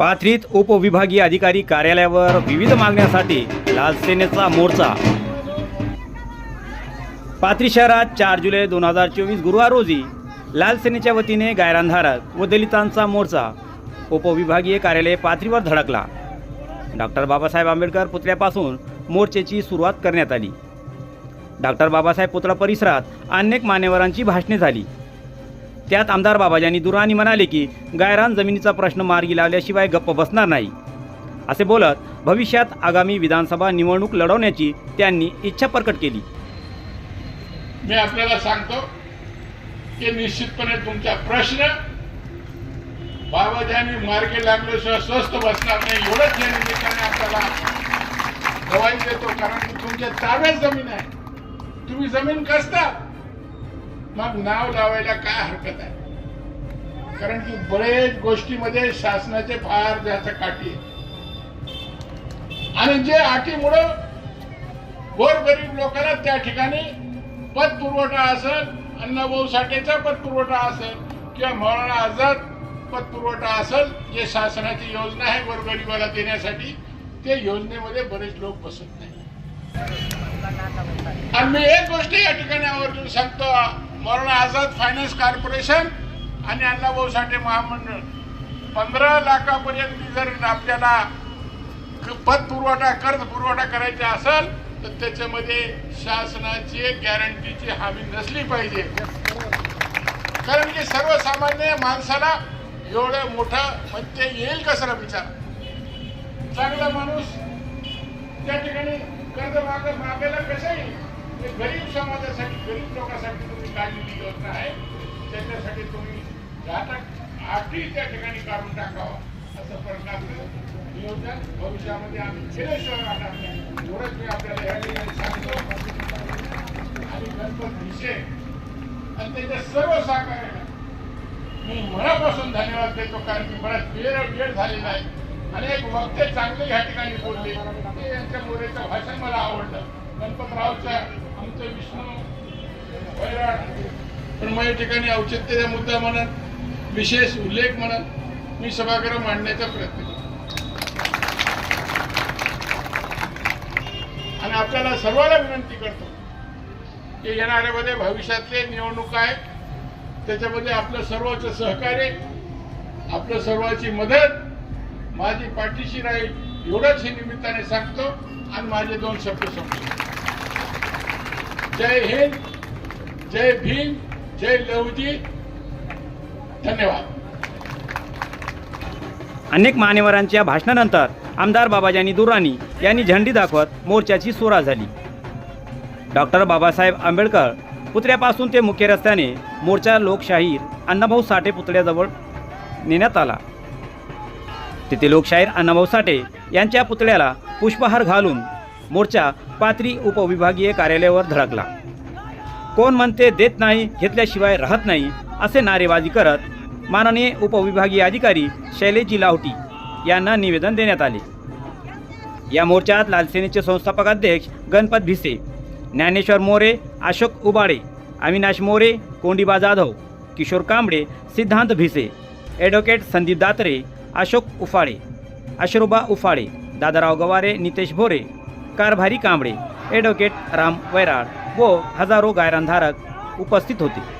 पाथरीत उपविभागीय अधिकारी कार्यालयावर विविध मागण्यांसाठी लाल सेनेचा मोर्चा. पाथरी शहरात चार जुलै दोन हजार चोवीस गुरुवार रोजी लाल सेनेच्या वतीने गायरानधारक व दलितांचा मोर्चा उपविभागीय कार्यालय पाथरीवर धडकला. डॉक्टर बाबासाहेब आंबेडकर पुतळ्यापासून मोर्चेची सुरुवात करण्यात आली. डॉक्टर बाबासाहेब पुतळा परिसरात अनेक मान्यवरांची भाषणे झाली. त्यात आमदार बाबाजानी दुरानी म्हणाले की गायरान जमिनीचा प्रश्न मार्गी लावल्याशिवाय गप्प बसणार नाही. असे बोलत भविष्यात आगामी विधानसभा निवडणूक लढवण्याची त्यांनी इच्छा प्रकट केली. मी आपल्याला सांगतो की निश्चितपणे तुमचा प्रश्न बाबाजानी मार्गी लागल्याशिवाय स्वस्त बसणार नाही एवढंच या निमित्ताने आपल्याला गवाही देतो. कारण की तुमच्या ताब्यात जमीन आहे. तुम्ही जमीन कसता? मग नाव लावायला काय हरकत आहे? कारण की बरेच गोष्टीमध्ये शासनाचे फार जास्त काठी आणि जे अटीमुळं गोरगरीब लोकांना त्या ठिकाणी पत पुरवठा असेल अण्णाभाऊ साठेचा पत पुरवठा असेल किंवा मौलाना आझाद पत पुरवठा असेल जे शासनाची योजना आहे गोरगरीबाला देण्यासाठी ते योजनेमध्ये बरेच लोक बसत नाही आणि मी एक गोष्ट या ठिकाणी आवर्जून सांगतो. मौलाना आझाद फायनान्स कॉर्पोरेशन आणि अण्णाभाऊ साठे महामंडळ. पंधरा लाखापर्यंत जर आपल्याला पत पुरवठा कर्ज पुरवठा करायचा असेल तर त्याच्यामध्ये शासनाची गॅरंटीची हमी नसली पाहिजे. कारण की सर्वसामान्य माणसाला एवढं मोठं म्हणजे येईल कसं विचार? चांगला माणूस त्या ठिकाणी कर्ज माग मागायला कसं येईल गरीब समाजासाठी काढलेली योजना आहे. त्याच्यासाठी तुम्ही घातक आधी त्या ठिकाणी काढून टाकावा. असं प्रकारचं नियोजन भविष्यामध्ये आम्ही केल्याशिवाय शहरात नाही एवढंच मी आपल्याला या ठिकाणी सांगतो. आणि गणपत विषय आणि त्याच्या सर्व सहकार्याला मी मनापासून धन्यवाद देतो कारण की बराच वेळ वेळ झालेला आहे. अनेक वक्ते चांगले या ठिकाणी बोलले. ते यांच्या मोरेचं भाषण मला आवडलं. गणपतरावच्या आमचं विष्णू वैराट पण मग या ठिकाणी औचित्याचा मुद्दा म्हणत विशेष उल्लेख म्हणत मी सभागृह मांडण्याचा प्रयत्न केला आणि आपल्याला सर्वांना विनंती करतो की येणाऱ्यामध्ये भविष्यातले निवडणूक आहे त्याच्यामध्ये आपलं सर्वांचं सहकार्य आपलं सर्वांची मदत माझी पाठीशी राहील एवढंच हे निमित्ताने सांगतो आणि माझे दोन शब्द संपतो जय हिंद जय भीम जय लवजी धन्यवाद. अनेक मान्यवरांच्या भाषणानंतर आमदार बाबाजानी दुरानी यांनी झेंडी दाखवत मोर्चाची सुरा झाली. डॉक्टर बाबासाहेब आंबेडकर पुतळ्यापासून ते मुख्य रस्त्याने मोर्चा लोकशाहीर अण्णाभाऊ साठे पुतळ्याजवळ नेण्यात आला. तिथे लोकशाहीर अण्णाभाऊ साठे यांच्या पुतळ्याला पुष्पहार घालून मोर्चा पात्री उपविभागीय कार्यालयावर धडकला. कोण म्हणते देत नाही घेतल्याशिवाय राहत नाही असे नारेबाजी करत माननीय उपविभागीय अधिकारी शैलेजी लाहोटी यांना निवेदन देण्यात आले. या मोर्चात लालसेनेचे संस्थापक अध्यक्ष गणपत भिसे ज्ञानेश्वर मोरे अशोक उबाडे अविनाश मोरे कोंडिबा जाधव किशोर कांबळे सिद्धांत भिसे ॲडव्होकेट संदीप दात्रे अशोक उफाळे अशोबा उफाळे दादाराव गवारे नितेश भोरे कारभारी कांबळे ॲडव्होकेट राम वैराड व हजारो गायरानधारक उपस्थित होते.